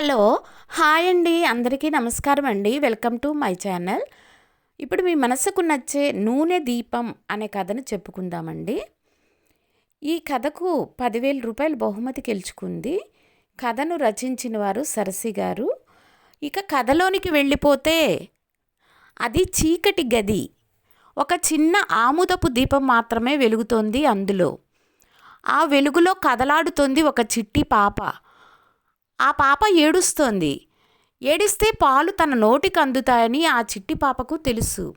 Hello hi అండి. అందరికీ నమస్కారం అండి. Welcome to my channel. ఇప్పుడు మీ మనసుకు నచ్చే నూనె దీపం అనే కథను చెప్పుకుందామండి. ఈ కథకు పదివేల రూపాయలు బహుమతి గెలుచుకుంది. కథను రచించిన వారు సరసి గారు. ఇక కథలోనికి వెళ్ళిపోతే అది చీకటి గది. ఒక చిన్న ఆముదపు దీపం మాత్రమే వెలుగుతోంది అందులో. ఆ వెలుగులో కదలాడుతోంది ఒక చిట్టి పాప. ఆ పాప ఏడుస్తోంది. ఏడిస్తే పాలు తన నోటికి అందుతాయని ఆ చిట్టి పాపకు తెలుసు.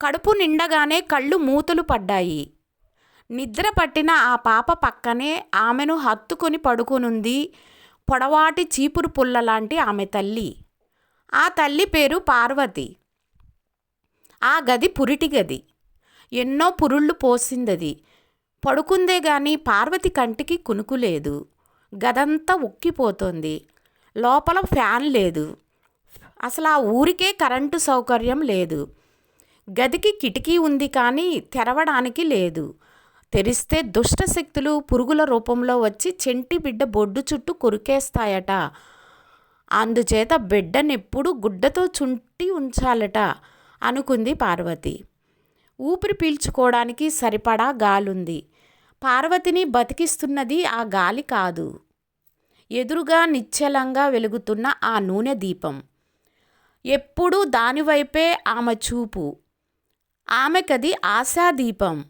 కడుపు నిండగానే కళ్ళు మూతలు పడ్డాయి. నిద్ర పట్టిన ఆ పాప పక్కనే ఆమెను హత్తుకొని పడుకునుంది పొడవాటి చీపురు పుల్ల లాంటి ఆమె తల్లి. ఆ తల్లి పేరు పార్వతి. ఆ గది పురిటి గది. ఎన్నో పురుళ్ళు పోసిందది. పడుకుందే గాని పార్వతి కంటికి కునుకులేదు గదంతా ఉక్కిపోతోంది. లోపల ఫ్యాన్ లేదు. అసలు ఆ ఊరికే కరెంటు సౌకర్యం లేదు. గదికి కిటికీ ఉంది కానీ తెరవడానికి లేదు. తెరిస్తే దుష్ట శక్తులు పురుగుల రూపంలో వచ్చి చెంటి బిడ్డ బొడ్డు చుట్టూ కొరికేస్తాయట. అందుచేత బిడ్డనెప్పుడు గుడ్డతో చుంటి ఉంచాలట అనుకుంది పార్వతి. ఊపిరి పీల్చుకోవడానికి సరిపడా గాలుంది. పార్వతిని బతికిస్తున్నది ఆ గాలి కాదు. ఎదురుగా నిశ్చలంగా వెలుగుతున్న ఆ నూనె దీపం. ఎప్పుడూ దానివైపే ఆమె చూపు. ఆమెకది ఆశాదీపం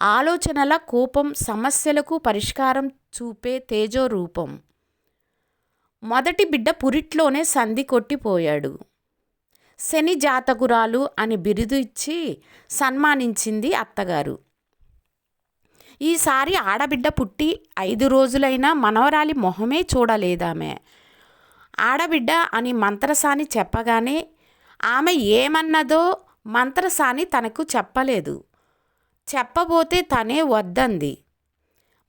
ఆలోచనల కోపం సమస్యలకు పరిష్కారం చూపే తేజో రూపం మొదటి బిడ్డ పురిట్లోనే సంధి కొట్టిపోయాడు శని జాతకురాలు అని బిరుదు ఇచ్చి సన్మానించింది అత్తగారు. ఈసారి ఆడబిడ్డ పుట్టి ఐదు రోజులైనా మనవరాలి మొహమే చూడలేదామె. ఆడబిడ్డ అని మంత్రసాని చెప్పగానే ఆమె ఏమన్నదో మంత్రసాని తనకు చెప్పలేదు. చెప్పబోతే తనే వద్దంది.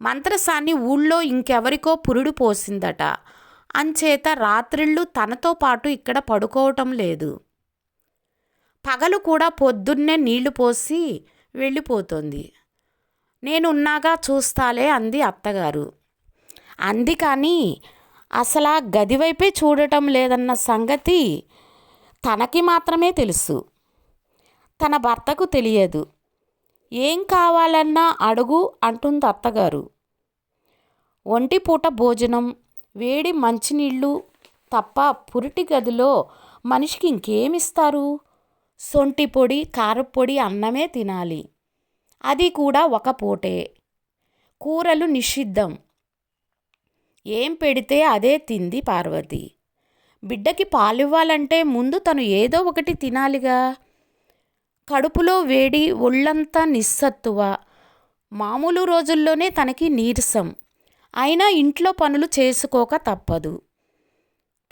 మంత్రసాని ఊళ్ళో ఇంకెవరికో పురుడు పోసిందట. అంచేత రాత్రిళ్ళు తనతో పాటు ఇక్కడ పడుకోవటం లేదు. పగలు కూడా పొద్దున్నే నీళ్ళు పోసి వెళ్ళిపోతుంది. నేనున్నాగా చూస్తాలే అంది అత్తగారు. అంది కానీ అసలు ఆ గదివైపే చూడటం లేదన్న సంగతి తనకి మాత్రమే తెలుసు. తన భర్తకు తెలియదు. ఏం కావాలన్నా అడుగు అంటుంది అత్తగారు. ఒంటిపూట భోజనం వేడి మంచినీళ్ళు తప్ప పురిటి గదిలో మనిషికి ఇంకేమిస్తారు? సొంటి పొడి కారపొడి అన్నమే తినాలి. అది కూడా ఒక పూటే. కూరలు నిషిద్ధం. ఏం పెడితే అదే తింది పార్వతి. బిడ్డకి పాలివ్వాలంటే ముందు తను ఏదో ఒకటి తినాలిగా. కడుపులో వేడి ఒళ్ళంతా నిస్సత్తువ. మామూలు రోజుల్లోనే తనకి నీరసం. అయినా ఇంట్లో పనులు చేసుకోక తప్పదు.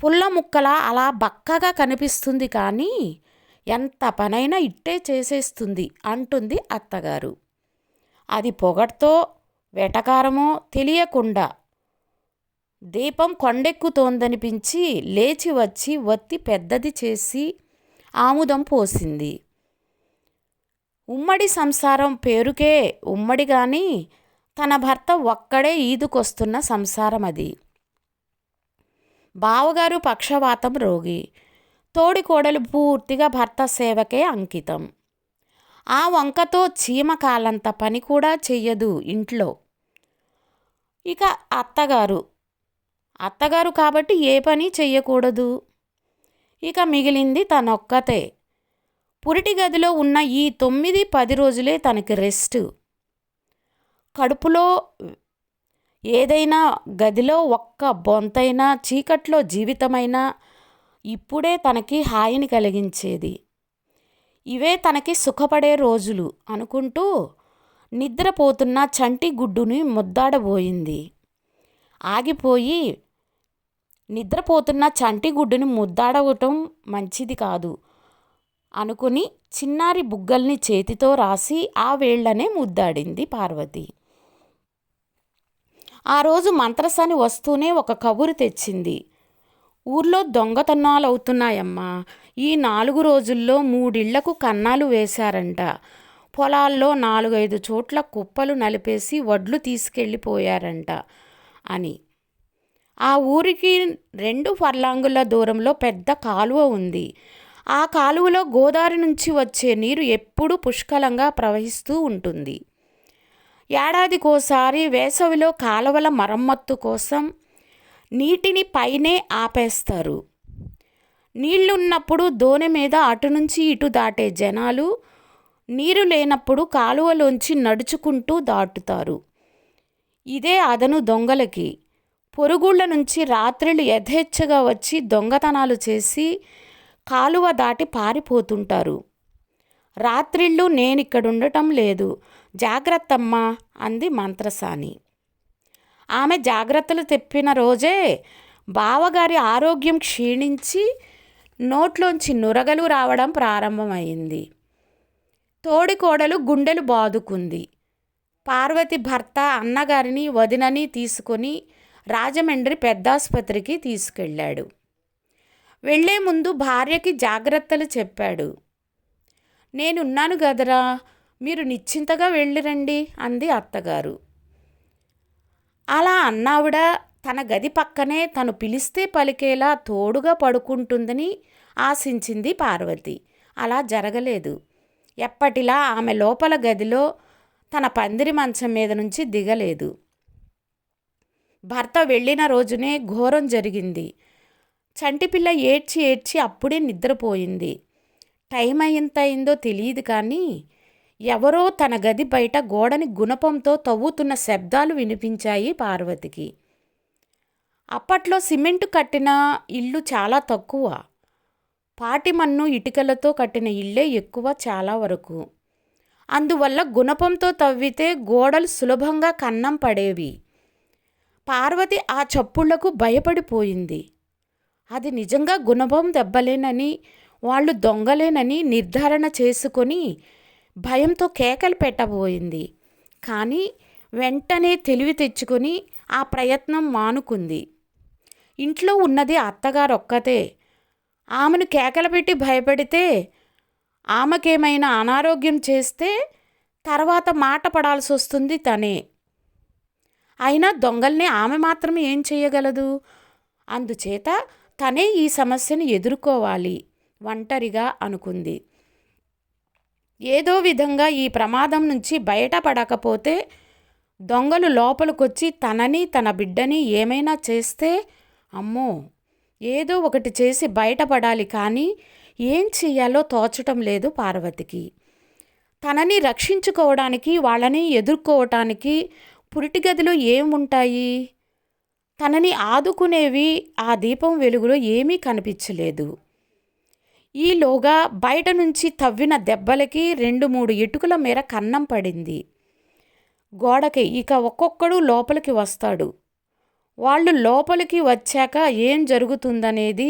పుల్ల ముక్కల అలా బక్కగా కనిపిస్తుంది కానీ ఎంత పనైనా ఇట్టే చేసేస్తుంది అంటుంది అత్తగారు. అది పొగడ్తో వెటకారమో తెలియకుండా దీపం కొండెక్కుతోందనిపించి లేచి వచ్చి వత్తి పెద్దది చేసి ఆముదం పోసింది. ఉమ్మడి సంసారం పేరుకే ఉమ్మడి గాని తన భర్త ఒక్కడే ఈదుకొస్తున్న సంసారం అది బావగారు పక్షవాతం రోగి. తోడి కోడలు పూర్తిగా భర్త సేవకే అంకితం. ఆ వంకతో చీమ కాలంత పని కూడా చెయ్యదు ఇంట్లో. ఇక అత్తగారు. అత్తగారు కాబట్టి ఏ పని చెయ్యకూడదు. ఇక మిగిలింది తనొక్కతే. పురిటి గదిలో ఉన్న ఈ తొమ్మిది పది రోజులే తనకి రెస్ట్. కడుపులో ఏదైనా గదిలో ఒక్క బొంతైనా చీకట్లో జీవితమైనా ఇప్పుడే తనకి హాయిని కలిగించేది. ఇవే తనకి సుఖపడే రోజులు అనుకుంటూ నిద్రపోతున్న చంటి గుడ్డుని ముద్దాడబోయింది. ఆగిపోయి నిద్రపోతున్న చంటి గుడ్డుని ముద్దాడవటం మంచిది కాదు అనుకుని చిన్నారి బుగ్గల్ని చేతితో రాసి ఆ వేళ్ళనే ముద్దాడింది పార్వతి. ఆ రోజు మంత్రసాని వస్తూనే ఒక కబురు తెచ్చింది. ఊర్లో దొంగతనాలు అవుతున్నాయమ్మా ఈ నాలుగు రోజుల్లో మూడిళ్ళకు కన్నాలు వేశారంట. పొలాల్లో నాలుగైదు చోట్ల కుప్పలు నలిపేసి వడ్లు తీసుకెళ్ళిపోయారంట అని. ఆ ఊరికి రెండు ఫర్లాంగుల దూరంలో పెద్ద కాలువ ఉంది. ఆ కాలువలో గోదావరి నుంచి వచ్చే నీరు ఎప్పుడూ పుష్కలంగా ప్రవహిస్తూ ఉంటుంది. ఏడాదికోసారి వేసవిలో కాలువల మరమ్మత్తు కోసం నీటిని పైనే ఆపేస్తారు. నీళ్ళున్నప్పుడు దోణి మీద అటు నుంచి ఇటు దాటే జనాలు నీరు లేనప్పుడు కాలువలోంచి నడుచుకుంటూ దాటుతారు. ఇదే అదను దొంగలకి. పొరుగుళ్ళ నుంచి రాత్రులు యథేచ్ఛగా వచ్చి దొంగతనాలు చేసి కాలువ దాటి పారిపోతుంటారు. రాత్రిళ్ళు నేనిక్కడుండటం లేదు. జాగ్రత్తమ్మా అంది మంత్రసాని. ఆమె జాగ్రత్తలు తెప్పిన రోజే బావగారి ఆరోగ్యం క్షీణించి నోట్లోంచి నురగలు రావడం ప్రారంభమైంది. తోడికోడలు గుండెలు బాదుకుంది. పార్వతి భర్త అన్నగారిని వదినని తీసుకొని రాజమండ్రి పెద్దాసుపత్రికి తీసుకెళ్ళాడు. వెళ్ళే ముందు భార్యకి జాగ్రత్తలు చెప్పాడు. నేనున్నాను కదరా మీరు నిశ్చింతగా వెళ్ళిరండి అంది అత్తగారు. అలా అన్నావిడ తన గది పక్కనే తను పిలిస్తే పలికేలా తోడుగా పడుకుంటుందని ఆశించింది పార్వతి. అలా జరగలేదు. ఎప్పటిలా ఆమె లోపల గదిలో తన పందిరి మంచం మీద నుంచి దిగలేదు. భర్త వెళ్ళిన రోజునే ఘోరం జరిగింది. చంటిపిల్ల ఏడ్చి ఏడ్చి అప్పుడే నిద్రపోయింది. టైం అయింత అయిందో తెలియదు కానీ ఎవరో తన గది బయట గోడని గుణపంతో తవ్వుతున్న శబ్దాలు వినిపించాయి పార్వతికి. అప్పట్లో సిమెంటు కట్టిన ఇల్లు చాలా తక్కువ. పాటిమన్ను ఇటుకలతో కట్టిన ఇల్లే ఎక్కువ చాలా వరకు. అందువల్ల గుణపంతో తవ్వితే గోడలు సులభంగా కన్నం పడేవి. పార్వతి ఆ చప్పుళ్ళకు భయపడిపోయింది. అది నిజంగా గుణపం దెబ్బలేనని వాళ్ళు దొంగలేనని నిర్ధారణ చేసుకొని భయంతో కేకలు పెట్టబోయింది. కానీ వెంటనే తెలివి తెచ్చుకొని ఆ ప్రయత్నం మానుకుంది. ఇంట్లో ఉన్నది అత్తగారు ఒక్కతే. ఆమెను కేకలు పెట్టి భయపెడితే ఆమెకేమైనా అనారోగ్యం చేస్తే తర్వాత మాట పడాల్సి వస్తుంది తనే. అయినా దొంగల్ని ఆమె మాత్రమే ఏం చేయగలదు? అందుచేత తనే ఈ సమస్యను ఎదుర్కోవాలి ఒంటరిగా అనుకుంది. ఏదో విధంగా ఈ ప్రమాదం నుంచి బయటపడకపోతే దొంగలు లోపలికొచ్చి తనని తన బిడ్డని ఏమైనా చేస్తే అమ్మో! ఏదో ఒకటి చేసి బయటపడాలి కానీ ఏం చెయ్యాలో తోచటం లేదు పార్వతికి. తనని రక్షించుకోవడానికి వాళ్ళని ఎదుర్కోవటానికి పురిటి గదిలో ఏముంటాయి? తనని ఆదుకునేవి ఆ దీపం వెలుగులో ఏమీ కనిపించలేదు. ఈలోగా బయట నుంచి తవ్విన దెబ్బలకి రెండు మూడు ఇటుకల మేర కన్నం పడింది. గోడకి ఇక ఒక్కొక్కడు లోపలికి వస్తాడు. వాళ్ళు లోపలికి వచ్చాక ఏం జరుగుతుందనేది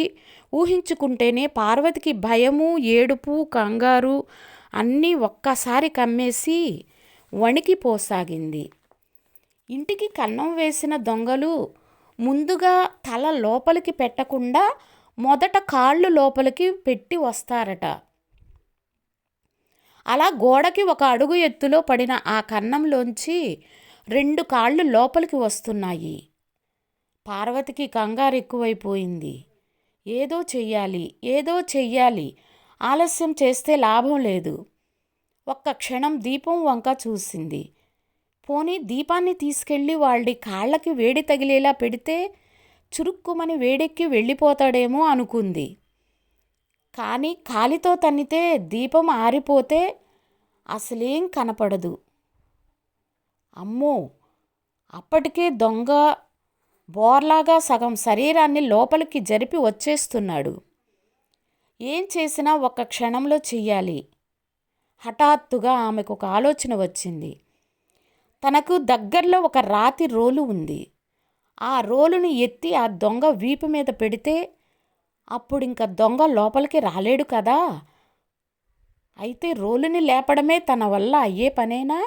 ఊహించుకుంటేనే పార్వతికి భయము ఏడుపు కంగారు అన్నీ ఒక్కసారి కమ్మేసి వణికిపోసాగింది ఇంటికి కన్నం వేసిన దొంగలు ముందుగా తల లోపలికి పెట్టకుండా మొదట కాళ్ళు లోపలికి పెట్టి వస్తారట. అలా గోడకి ఒక అడుగు ఎత్తులో పడిన ఆ కన్నంలోంచి రెండు కాళ్ళు లోపలికి వస్తున్నాయి. పార్వతికి కంగారు ఎక్కువైపోయింది. ఏదో చెయ్యాలి ఏదో చెయ్యాలి ఆలస్యం చేస్తే లాభం లేదు. ఒక్క క్షణం దీపం వంక చూసింది. పోనీ దీపాన్ని తీసుకెళ్ళి వాళ్ళ కాళ్ళకి వేడి తగిలేలా పెడితే చురుక్కుమని వేడెక్కి వెళ్ళిపోతాడేమో అనుకుంది. కానీ కాలితో తన్నితే దీపం ఆరిపోతే అసలేం కనపడదు. అమ్మో! అప్పటికే దొంగ బోర్లాగా సగం శరీరాన్ని లోపలికి జరిపి వచ్చేస్తున్నాడు. ఏం చేసినా ఒక్క క్షణంలో చెయ్యాలి. హఠాత్తుగా ఆమెకు ఒక ఆలోచన వచ్చింది. తనకు దగ్గరలో ఒక రాతి రోలు ఉంది. ఆ రోలుని ఎత్తి ఆ దొంగ వీపు మీద పెడితే అప్పుడు ఇంకా దొంగ లోపలికి రాలేడు కదా. అయితే రోలుని లేపడమే తన వల్ల అయ్యే పనేనా?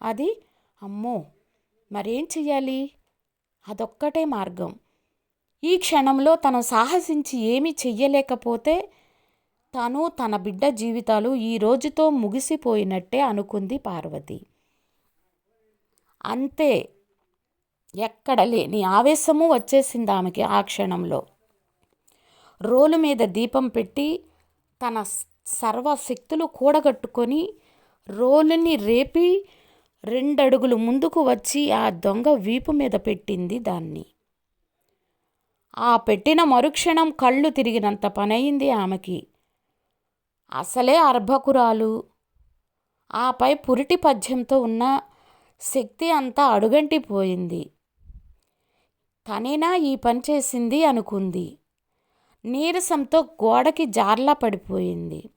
అది అమ్మో! మరేం చెయ్యాలి? అదొక్కటే మార్గం. ఈ క్షణంలో తను సాహసించి ఏమీ చెయ్యలేకపోతే తను తన బిడ్డ జీవితాలు ఈ రోజుతో ముగిసిపోయినట్టే అనుకుంది పార్వతి. అంతే ఎక్కడ లేని ఆవేశము వచ్చేసింది ఆమెకి ఆ క్షణంలో. రోలు మీద దీపం పెట్టి తన సర్వశక్తులు కూడగట్టుకొని రోలుని రేపి రెండడుగులు ముందుకు వచ్చి ఆ దొంగ వీపు మీద పెట్టింది దాన్ని. ఆ పెట్టిన మరుక్షణం కళ్ళు తిరిగినంత పనయింది ఆమెకి. అసలే అర్భకురాలు. ఆపై పురిటి పద్యంతో ఉన్న శక్తి అంతా అడుగంటిపోయింది. తనేనా ఈ పని చేసింది అనుకుంది. నీరసంతో గోడకి జార్లా పడిపోయింది.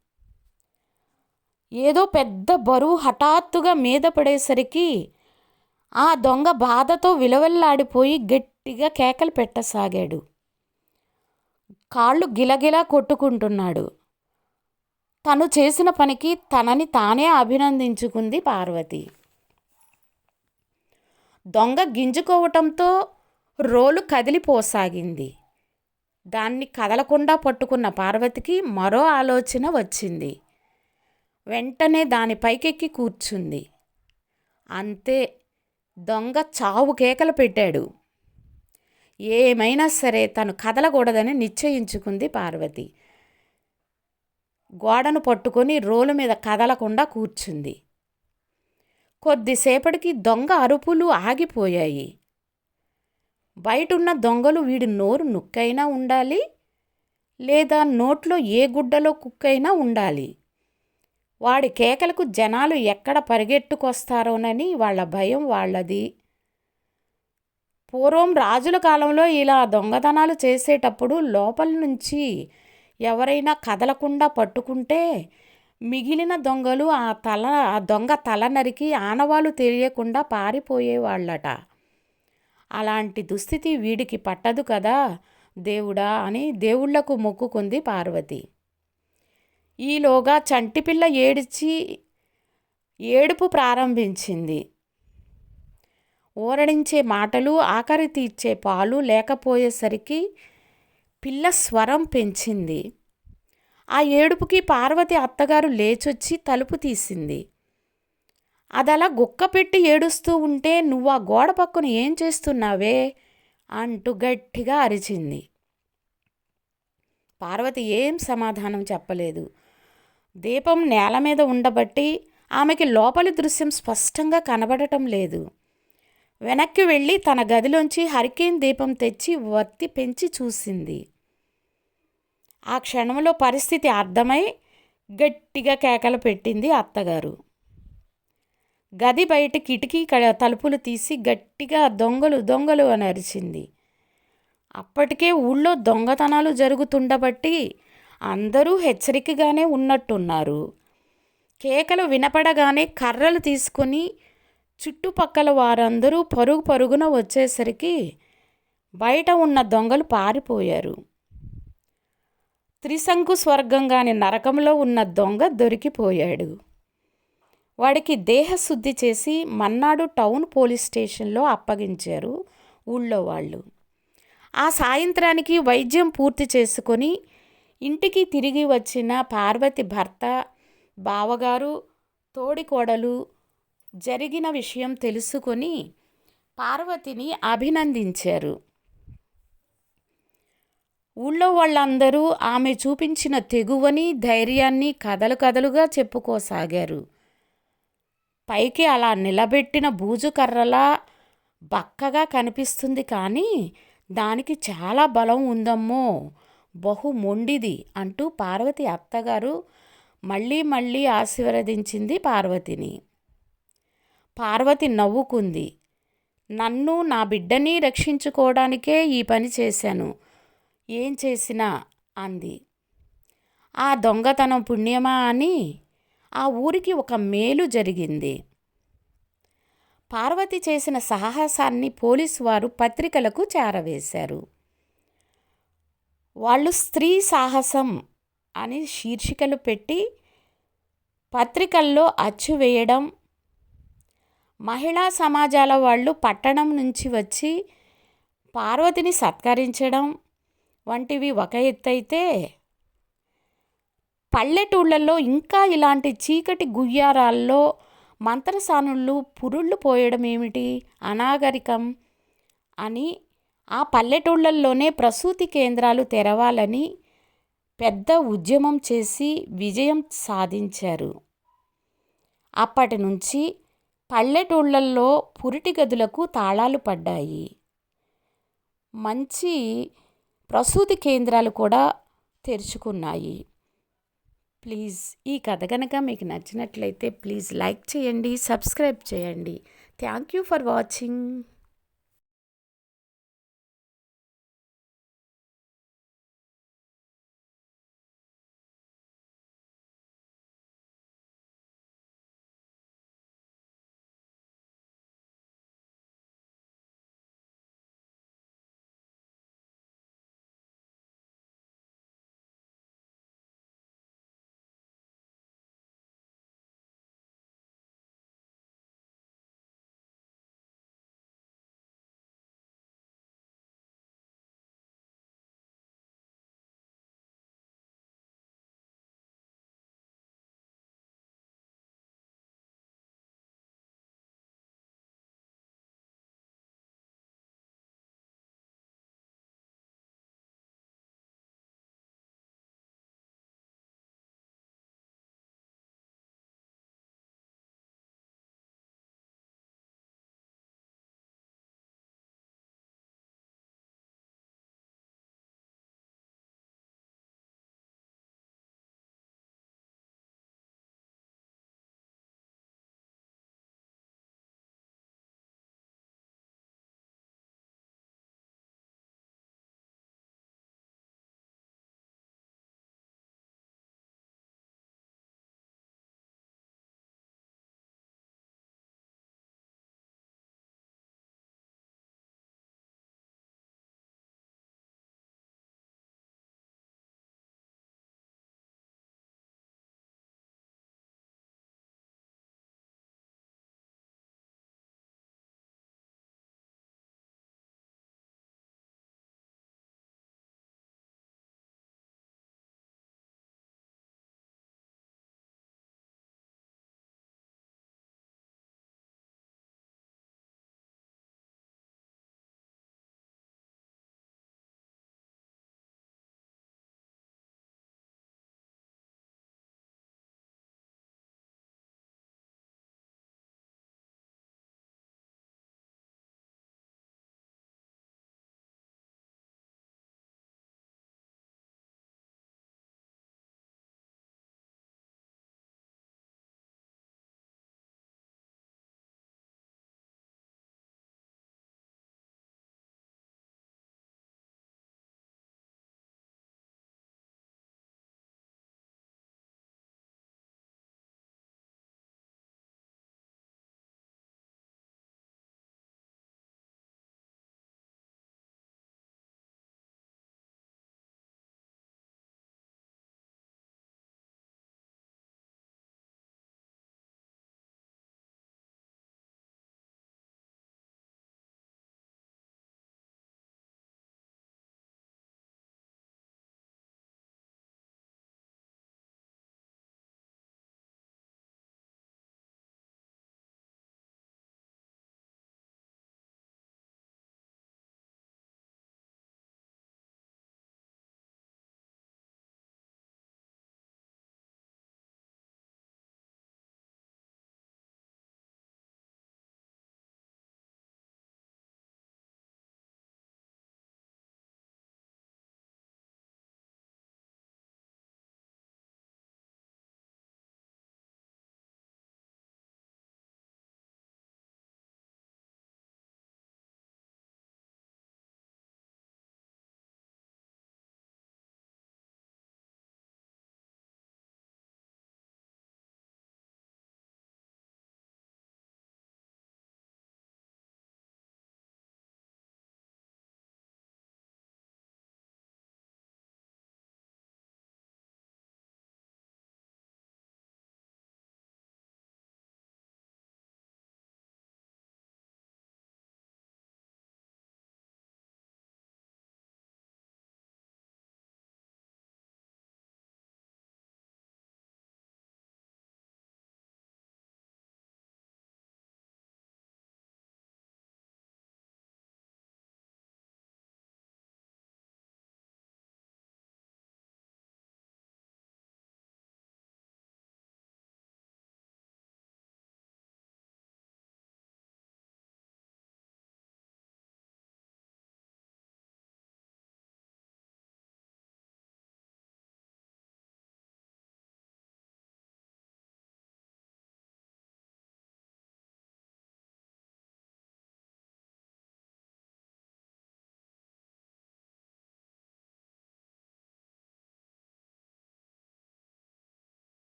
ఏదో పెద్ద బరువు హఠాత్తుగా మీద పడేసరికి ఆ దొంగ బాధతో విలవెల్లాడిపోయి గట్టిగా కేకలు పెట్టసాగాడు. కాళ్ళు గిలగిలా కొట్టుకుంటున్నాడు. తను చేసిన పనికి తనని తానే అభినందించుకుంది పార్వతి. దొంగ గింజుకోవటంతో రోలు కదిలిపోసాగింది. దాన్ని కదలకుండా పట్టుకున్న పార్వతికి మరో ఆలోచన వచ్చింది. వెంటనే దాని పైకెక్కి కూర్చుంది. అంతే దొంగ చావు కేకలు పెట్టాడు. ఏమైనా సరే తను కదలకూడదని నిశ్చయించుకుంది పార్వతి. గోడను పట్టుకొని రోలు మీద కదలకుండా కూర్చుంది. కొద్దిసేపటికి దొంగ అరుపులు ఆగిపోయాయి. బయటున్న దొంగలు వీడి నోరు నుక్కైనా ఉండాలి లేదా నోట్లో ఏ గుడ్డలో కుక్కైనా ఉండాలి. వాడి కేకలకు జనాలు ఎక్కడ పరిగెట్టుకొస్తారోనని వాళ్ళ భయం వాళ్ళది. పూర్వం రాజుల కాలంలో ఇలా దొంగతనాలు చేసేటప్పుడు లోపల నుంచి ఎవరైనా కదలకుండా పట్టుకుంటే మిగిలిన దొంగలు ఆ తల ఆ దొంగ తల నరికి ఆనవాళ్ళు తెలియకుండా పారిపోయేవాళ్ళట. అలాంటి దుస్థితి వీడికి పట్టదు కదా దేవుడా అని దేవుళ్ళకు మొక్కుకుంది పార్వతి. ఈలోగా చంటిపిల్ల ఏడిచి ఏడుపు ప్రారంభించింది. ఓరడించే మాటలు ఆఖరి తీర్చే పాలు లేకపోయేసరికి పిల్ల స్వరం పెంచింది. ఆ ఏడుపుకి పార్వతి అత్తగారు లేచొచ్చి తలుపు తీసింది. అదలా గుక్క పెట్టి ఏడుస్తూ ఉంటే నువ్వు ఆ గోడ పక్కన ఏం చేస్తున్నావే? అంటూ గట్టిగా అరిచింది. పార్వతి ఏం సమాధానం చెప్పలేదు. దీపం నేల మీద ఉండబట్టి ఆమెకి లోపలి దృశ్యం స్పష్టంగా కనబడటం లేదు. వెనక్కి వెళ్ళి తన గదిలోంచి హరికేన్ దీపం తెచ్చి వత్తి పెంచి చూసింది. ఆ క్షణంలో పరిస్థితి అర్థమై గట్టిగా కేకలు పెట్టింది అత్తగారు. గది బయట కిటికీ తలుపులు తీసి గట్టిగా దొంగలు దొంగలు అని అరిచింది. అప్పటికే ఊళ్ళో దొంగతనాలు జరుగుతుండబట్టి అందరూ హెచ్చరికగానే ఉన్నట్టున్నారు. కేకలు వినపడగానే కర్రలు తీసుకొని చుట్టుపక్కల వారందరూ పరుగు పరుగున వచ్చేసరికి బయట ఉన్న దొంగలు పారిపోయారు. త్రిశంకు స్వర్గంగాని నరకంలో ఉన్న దొంగ దొరికిపోయాడు. వాడికి దేహశుద్ధి చేసి మన్నాడు టౌన్ పోలీస్ స్టేషన్లో అప్పగించారు ఊళ్ళో వాళ్ళు. ఆ సాయంత్రానికి వైద్యం పూర్తి చేసుకొని ఇంటికి తిరిగి వచ్చిన పార్వతి భర్త బావగారు తోడికోడలు జరిగిన విషయం తెలుసుకొని పార్వతిని అభినందించారు. ఊళ్ళో వాళ్ళందరూ ఆమె చూపించిన తెగువని ధైర్యాన్ని కథలు కథలుగా చెప్పుకోసాగారు. పైకి అలా నిలబెట్టిన బూజు కర్రలా బక్కగా కనిపిస్తుంది కానీ దానికి చాలా బలం ఉందమ్మో. బహు మొండిది అంటూ పార్వతి అత్తగారు మళ్ళీ మళ్ళీ ఆశీర్వదించింది పార్వతిని. పార్వతి నవ్వుకుంది. నన్ను నా బిడ్డని రక్షించుకోవడానికే ఈ పని చేశాను. ఏం చేసినా అంది. ఆ దొంగతనం పుణ్యమా అని ఆ ఊరికి ఒక మేలు జరిగింది. పార్వతి చేసిన సాహసాన్ని పోలీసు వారు పత్రికలకు చేరవేశారు. వాళ్ళు స్త్రీ సాహసం అని శీర్షికలు పెట్టి పత్రికల్లో అచ్చు వేయడం మహిళా సమాజాల వాళ్ళు పట్టణం నుంచి వచ్చి పార్వతిని సత్కరించడం వంటివి ఒక ఎత్తైతే పల్లెటూళ్ళల్లో ఇంకా ఇలాంటి చీకటి గుయ్యారాల్లో మంత్రసానుళ్ళు పురుళ్ళు పోయడం ఏమిటి? అనాగరికం అని ఆ పల్లెటూళ్ళల్లోనే ప్రసూతి కేంద్రాలు తెరవాలని పెద్ద ఉద్యమం చేసి విజయం సాధించారు. అప్పటి నుంచి పల్లెటూళ్ళల్లో పురిటి గదులకు తాళాలు పడ్డాయి. మంచి ప్రసూతి కేంద్రాలు కూడా తెరుచుకున్నాయి. ప్లీజ్ ఈ కథ కనుక మీకు నచ్చినట్లయితే ప్లీజ్ లైక్ చేయండి సబ్స్క్రైబ్ చేయండి. Thank you for watching.